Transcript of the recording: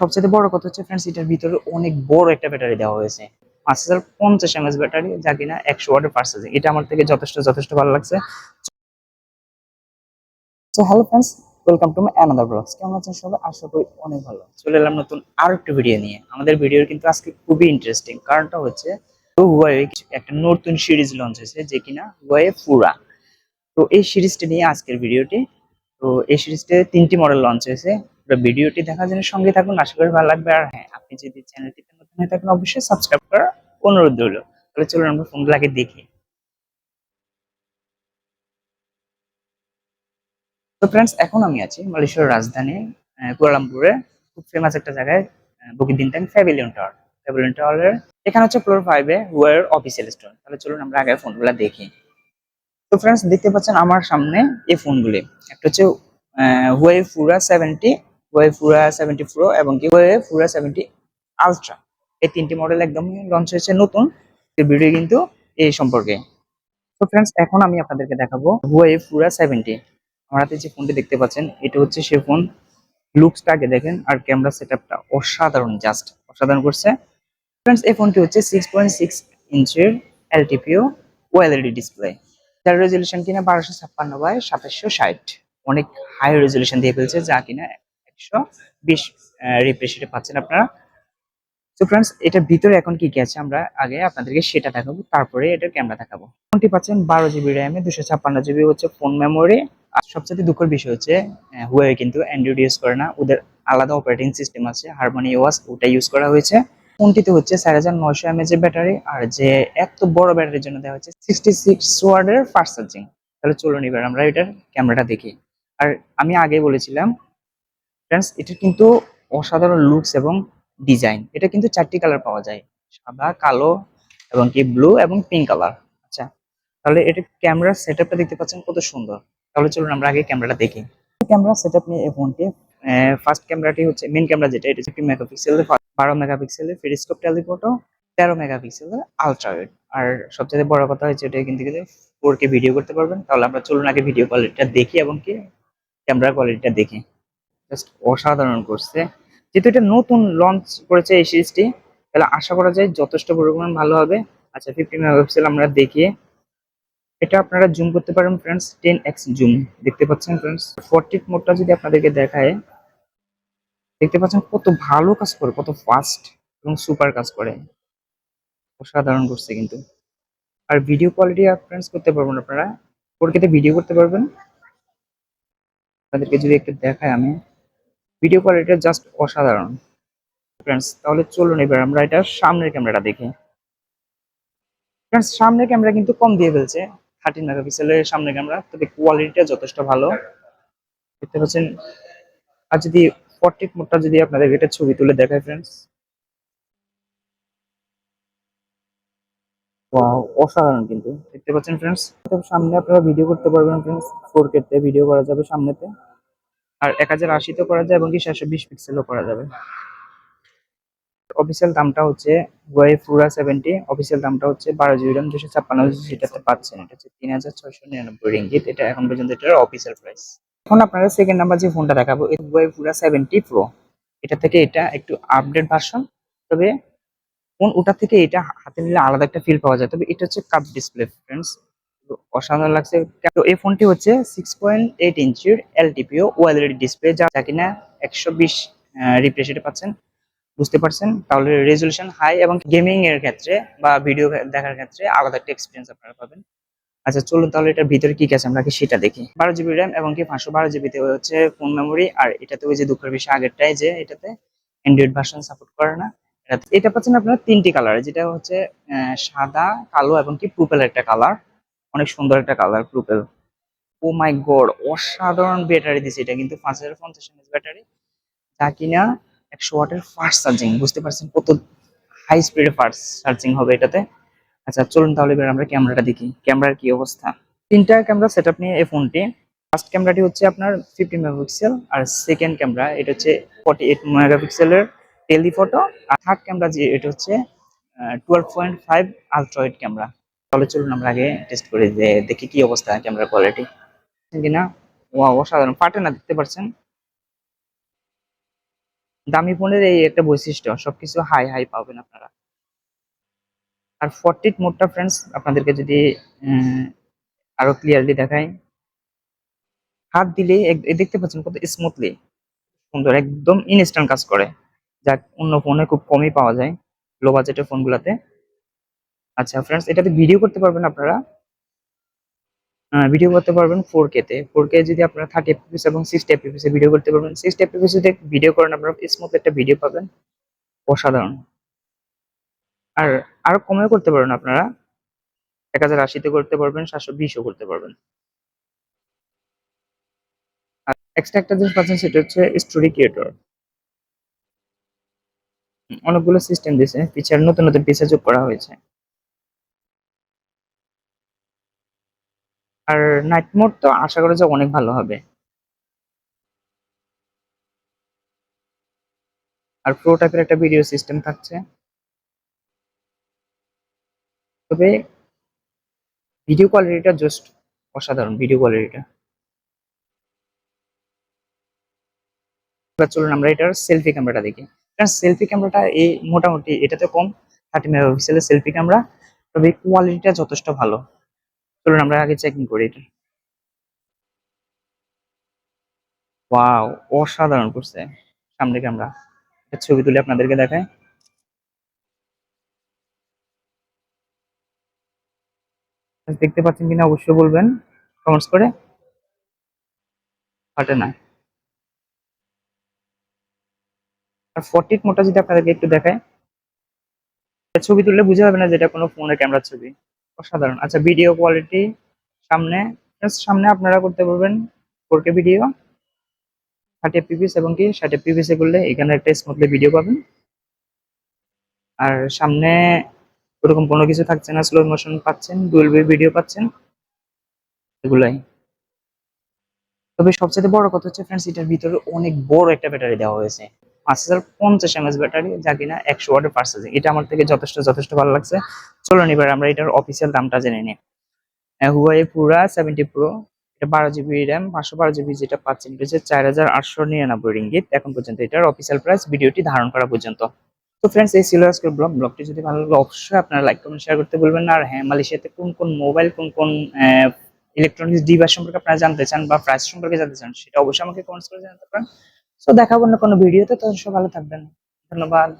সবচেয়ে বড় কথা হচ্ছে ফ্রেন্ডস এটার ভিতরে অনেক বড় একটা ব্যাটারি দেওয়া হয়েছে। পাঁচ হাজার পঞ্চাশ এমএস ব্যাটারি যা কিনা একশো ওয়াটের চার্জিং এটা আমার থেকে যথেষ্ট যথেষ্ট ভালো লাগছে। Hello friends welcome to my another blogs কেমন আছেন সবাই? আশা করি অনেক ভালো। চলে এলাম নতুন আর একটা ভিডিও নিয়ে। আমাদের ভিডিও কিন্তু আজকে খুবই ইন্টারেস্টিং কারণটা হচ্ছে হুয়াওয়ে একটা নতুন সিরিজ লঞ্চ হয়েছে, যে কিনা হুয়াওয়ে ফুরা তো এই সিরিজটা নিয়ে আজকের ভিডিওটি তো এই সিরিজতে তিনটি মডেল লঞ্চ হয়েছে। পুরো ভিডিওটি দেখার জন্য সঙ্গে থাকুন। আশা করি ভালো লাগবে। আর হ্যাঁ আপনি যদি চ্যানেলটিতে নতুন হয়ে থাকেন অবশ্যই সাবস্ক্রাইব করার অনুরোধ রইল। তাহলে চলুন আমরা ফোনগুলো আগে দেখি। তো ফ্রেন্ডস এখন আমি আছি মালয়েশিয়ার রাজধানী আহ, কুয়ালালামপুরে। খুব ফেমাস একটা জায়গায় বুকিদিনটাং ফ্যাভিলিয়ন টাওয়ার ফ্যাভিলিয়ন টাওয়ারের এখানে হচ্ছে ফ্লোর ফাইভে হুয়ার অফিসিয়াল স্টোর তাহলে চলুন আমরা আগে ফোনগুলো দেখি। তো ফ্রেন্ডস দেখতে পাচ্ছেন আমার সামনে এই ফোনগুলি একটা হচ্ছে Huawei Pura seventy Huawei Pura seventy pro এবং কি হুয়াই ফুরা সেভেন্টি আলট্রা এই তিনটি মডেল একদমই লঞ্চ হয়েছে নতুন। ভিডিও কিন্তু এই সম্পর্কে। তো ফ্রেন্ডস এখন আমি আপনাদেরকে দেখাবো হুয়াই ফুরা সেভেন্টি আমার হাতে যে ফোনটি দেখতে পাচ্ছেন, এটা হচ্ছে সে ফোন লুকসটা আগে দেখেন আর ক্যামেরা সেটআপটা অসাধারণ জাস্ট অসাধারণ করছে। ফ্রেন্ডস এই ফোনটি হচ্ছে সিক্স পয়েন্ট সিক্স ইঞ্চের এলটিপিও ওএলইডি ডিসপ্লে যার রেজলিউশন কিনা বারোশো ছাপ্পান্ন বাই সাতাশশো ষাট। অনেক হাই রেজলিউশন দিয়ে ফেলছে, যা কিনা একশো বিশ রিফ্রেশে পাচ্ছেন আপনারা। তো ফ্রেন্ডস এটার ভিতরে এখন কি আছে আমরা আগে আপনাদেরকে সেটা দেখাবো, তারপরে এটার ক্যামেরা দেখাবো। ফোনটি পাচ্ছেন? বারো জিবি র্যামে দুশো ছাপ্পান্ন জিবি হচ্ছে ফোন মেমোরি আর সবচেয়ে দুঃখের বিষয় হচ্ছে হুয়ে কিন্তু অ্যান্ড্রয়েড ইউজ করে না। ওদের আলাদা অপারেটিং সিস্টেম আছে হারমোনি ওয়াস ওটা ইউজ করা হয়েছে। ফোনটিতে হচ্ছে চার হাজার নয়শো এমএচ এর ব্যাটারি, আর যে এত বড় ব্যাটারির জন্য দেওয়া হচ্ছে সিক্সটি সিক্স ওয়ার্ডের ফাস্ট চার্জিং তাহলে চলুন এবার আমরা এটার ক্যামেরাটা দেখি। আর আমি আগে বলেছিলাম ফ্রেন্ডস এটা কিন্তু অসাধারণ লুকস এবং ডিজাইন এটা কিন্তু চারটি কালার পাওয়া যায়। সাদা, কালো এবং কি ব্লু এবং পিঙ্ক কালার আচ্ছা তাহলে এটা ক্যামেরা সেটআপটা দেখতে পাচ্ছেন কত সুন্দর। তাহলে চলুন আমরা আগে ক্যামেরাটা দেখি। ক্যামেরা সেটআপ নিয়ে এই ফোনটি ফার্স্ট ক্যামেরাটি হচ্ছে মেন ক্যামেরা যেটা, এটা ফিফটি মেগাপিক্সেলের বারো মেগাপিক্সেলের ফেরিস্কোপ টেলিফোটো তেরো মেগাপিক্সেলের আলট্রাওয়েড আর সবচেয়ে বড় কথা হচ্ছে এটা কিন্তু ফোর কে ভিডিও করতে পারবেন। তাহলে আমরা চলুন আগে ভিডিও কোয়ালিটিটা দেখি এবং কি ক্যামেরা কোয়ালিটিটা দেখি। জাস্ট অসাধারণ করছে। যেহেতু এটা নতুন লঞ্চ করেছে এই সিরিজটি তাহলে আশা করা যায় যথেষ্ট পরিমাণ ভালো হবে। আচ্ছা ফিফটি মেগাপিক্সেল আমরা দেখি। এটা আপনারা জুম করতে পারেন ফ্রেন্ডস টেন এক্স জুম দেখতে পাচ্ছেন ফ্রেন্ডস ফোরটিট মোডটা যদি আপনাদেরকে দেখায়, দেখতে পাচ্ছেন কত ভালো কাজ করে, কত ফাস্ট এবং সুপার কাজ করে। অসাধারণ করছে কিন্তু। আর ভিডিও কোয়ালিটি ফ্রেন্ডস করতে পারবেন আপনারা। ফোরকেতে ভিডিও করতে পারবেন। আপনাদেরকে যদি একটু দেখায় আমি। ভিডিও কোয়ালিটিটা জাস্ট অসাধারণ। ফ্রেন্ডস তাহলে চলুন এবার আমরা এটা সামনের ক্যামেরাটা দেখি। ফ্রেন্ডস সামনের ক্যামেরা কিন্তু কম দিয়ে ফেলছে থার্টিন মেগাপিক্সেলের সামনের ক্যামেরা তবে কোয়ালিটিটা যথেষ্ট ভালো। দেখতে পাচ্ছেন আর যদি ফর্টিট মোডটা যদি আপনাদের এটা ছবি তুলে দেখায় ফ্রেন্ডস ওয়াও অসাধারণ কিন্তু। দেখতে পাচ্ছেন ফ্রেন্ডস সামনে আপনারা ভিডিও করতে পারবেন ফ্রেন্ডস ফোর কেতে ভিডিও করা যাবে সামনেতে। আর এক হাজার আশিতেও করা যায় এবং কি সাতশো বিশ পিক্সেলও করা যাবে। অফিসিয়াল দামটা হচ্ছে ওয়াই ফুরা সেভেন্টি অফিসিয়াল দামটা হচ্ছে বারো জিবি র্যাম দুশো ছাপ্পান্ন যেটাতে পাচ্ছেন। এটা হচ্ছে তিন হাজার ছয়শো নিরানব্বই রিঙ্গিত। এটা এখন পর্যন্ত এটার অফিসিয়াল প্রাইস এখন আপনারা সেকেন্ড নাম্বার যে ফোনটা দেখাবো ওয়াই ফুরা সেভেন্টি প্রো এটা থেকে এটা একটু আপডেট ভার্সন তবে ফোন ওটা থেকে এটা হাতে নিলে আলাদা একটা ফিল পাওয়া যায়। তবে এটা হচ্ছে কাপ ডিসপ্লে ফ্রেন্ডস অসাধারণ লাগছে। তো এই ফোনটি হচ্ছে সিক্স পয়েন্ট এইট ইঞ্চির এলটিপিও ওএলইডি ডিসপ্লে যা কিনা একশো বিশ রিফ্রেশ রেটে পাচ্ছেন। বুঝতে পারছেন? তাহলে রেজলিউশন হাই এবং গেমিং এর ক্ষেত্রে বা ভিডিও দেখার ক্ষেত্রে আলাদা একটা এক্সপিরিয়েন্স আপনারা পাবেন। আচ্ছা চলুন তাহলে এটার ভিতরে কি আছে আমরা কি সেটা দেখি। বারো জিবি র্যাম এবং কি পাঁচশো বারো জিবিতে হচ্ছে ফোন মেমোরি আর এটাতে ওই যে দুঃখের বিষয় আগেরটাই যে এটাতে অ্যান্ড্রয়েড ভার্সন সাপোর্ট করে না। এটা- পাচ্ছেন আপনারা তিনটি কালার যেটা হচ্ছে সাদা, কালো এবং কি প্রুপেল একটা কালার অনেক সুন্দর একটা colour purple oh my god অসাধারণ ব্যাটারি দিছে এটা। কিন্তু পাঁচ হাজার পঞ্চাশ এমএস ব্যাটারি যা কিনা একশো ওয়াটের ফাস্ট চার্জিং বুঝতে পারছেন কত হাই স্পিডে ফাস্ট চার্জিং হবে এটাতে? আচ্ছা চলুন তাহলে এবার আমরা ক্যামেরাটা দেখি। ক্যামেরার কি অবস্থা? তিনটা ক্যামেরা সেট নিয়ে এই ফোনটি ফার্স্ট ক্যামেরাটি হচ্ছে আপনার ফিফটি মেগাপিক্সেল আর সেকেন্ড ক্যামেরা এটা হচ্ছে ফর্টি এইট মেগাপিক্সেলের টেলিফটো আর থার্ড ক্যামেরা যে, এটা হচ্ছে twelve point five ultrawide camera তাহলে চলুন আমরা আগে টেস্ট করে যে, দেখি কি অবস্থা ক্যামেরা কোয়ালিটি কিনা? ও অসাধারণ। ফাটে না, দেখতে পাচ্ছেন দামি ফোনের এই একটা বৈশিষ্ট্য, সবকিছু হাই হাই পাবেন আপনারা। আর ফর্টিট মোডটা ফ্রেন্ডস আপনাদেরকে যদি আরও ক্লিয়ারলি দেখাই। হাত দিলে দেখতে পাচ্ছেন কত স্মুথলি সুন্দর, একদম ইনস্ট্যান্ট কাজ করে। যা অন্য ফোনে খুব কমই পাওয়া যায়। লো বাজেটের ফোনগুলোতে আচ্ছা ফ্রেন্ডস এটাতে ভিডিও করতে পারবেন আপনারা। ভিডিও করতে পারবেন ফোর তে। ফোর কে যদি আপনারা থার্টি এফপিএস এবং সিক্সটি এ ভিডিও করতে পারবেন। সিক্সটি এফপিএস যদি ভিডিও করেন, আপনারা স্মুথ একটা ভিডিও পাবেন। অসাধারণ। আর আরও কমেও করতে পারবেন আপনারা। এক হাজার আশিতে করতে পারবেন, সাতশো বিশও করতে পারবেন। আর এক্সট্রা একটা জিনিস পাচ্ছেন, সেটা হচ্ছে স্টোরি ক্রিয়েটর অনেকগুলো সিস্টেম দিয়েছে ফিচার নতুন নতুন ফিচার যোগ করা হয়েছে। আর নাইট মোড তো আশা করা যায় অনেক ভালো হবে। আর প্রো টাইপের একটা ভিডিও সিস্টেম থাকছে। তবে ভিডিও কোয়ালিটিটা জাস্ট অসাধারণ ভিডিও কোয়ালিটিটা এবার চলুন আমরা এটার সেলফি ক্যামেরাটা দেখি। কারণ সেলফি ক্যামেরাটা এই মোটামুটি এটাতে কম থার্টি মেগাপিক্সেলের সেলফি ক্যামেরা তবে কোয়ালিটিটা যথেষ্ট ভালো। চলুন, আমরা আগে চেকিং করি এটা। ওয়াও অসাধারণ করছে। সামনে ক্যামেরা ছবি তুলে আপনাদেরকে দেখায় দেখতে পাচ্ছেন কিনা অবশ্যই বলবেন কমেন্টস করে। ফাটে না। আর ফর্টিট মোডটা যদি আপনাদেরকে একটু দেখায় ছবি তুললে বুঝে যাবে না যেটা কোনো ফোনের ক্যামেরার ছবি। অসাধারণ। আচ্ছা ভিডিও কোয়ালিটি সামনে সামনে আপনারা করতে পারবেন four K video thirty FPS এবং কি, ষাট এ করলে এখানে একটা স্মুথলি ভিডিও পাবেন। আর সামনে ওরকম কোনো কিছু থাকছে না স্লো মোশন পাচ্ছেন ডুয়েল ভিডিও পাচ্ছেন, এগুলাই। তবে সবচেয়ে বড় কথা হচ্ছে ফ্রেন্ডস এটার ভিতরে অনেক বড় একটা ব্যাটারি দেওয়া হয়েছে। পাঁচ হাজার পঞ্চাশ এমএস ব্যাটারি, যা কিনা একশো ওয়াটের চার্জিং এটা আমার থেকে যথেষ্ট যথেষ্ট ভালো লাগছে। চলুন এবার আমরা এটার অফিসিয়াল দামটা জেনে নিই। হুয়াই পুরা সেভেন্টি প্রো এটা বারো জিবি র্যাম পাঁচশো বারো জিবি যেটা পাচ্ছেন, এটা হচ্ছে চার হাজার আটশো নিরানব্বই রিঙ্গিত। এখন পর্যন্ত এটার অফিসিয়াল প্রাইস ভিডিওটি ধারণ করা পর্যন্ত। তো ফ্রেন্ডস এই ছিল আজকের ব্লগ ব্লগটি যদি ভালো লাগে, অবশ্যই আপনারা লাইক কমেন্ট শেয়ার করতে বলবেন আর হ্যাঁ মালয়েশিয়াতে কোন কোন মোবাইল কোন কোন ইলেকট্রনিক্স ডিভাইস সম্পর্কে আপনারা জানতে চান বা প্রাইস সম্পর্কে জানতে চান, সেটা অবশ্যই আমাকে কমেন্টস করে জানাতে পারেন। সো দেখাবো না কোনো ভিডিওতে তখন সব ভালো থাকবেন। ধন্যবাদ।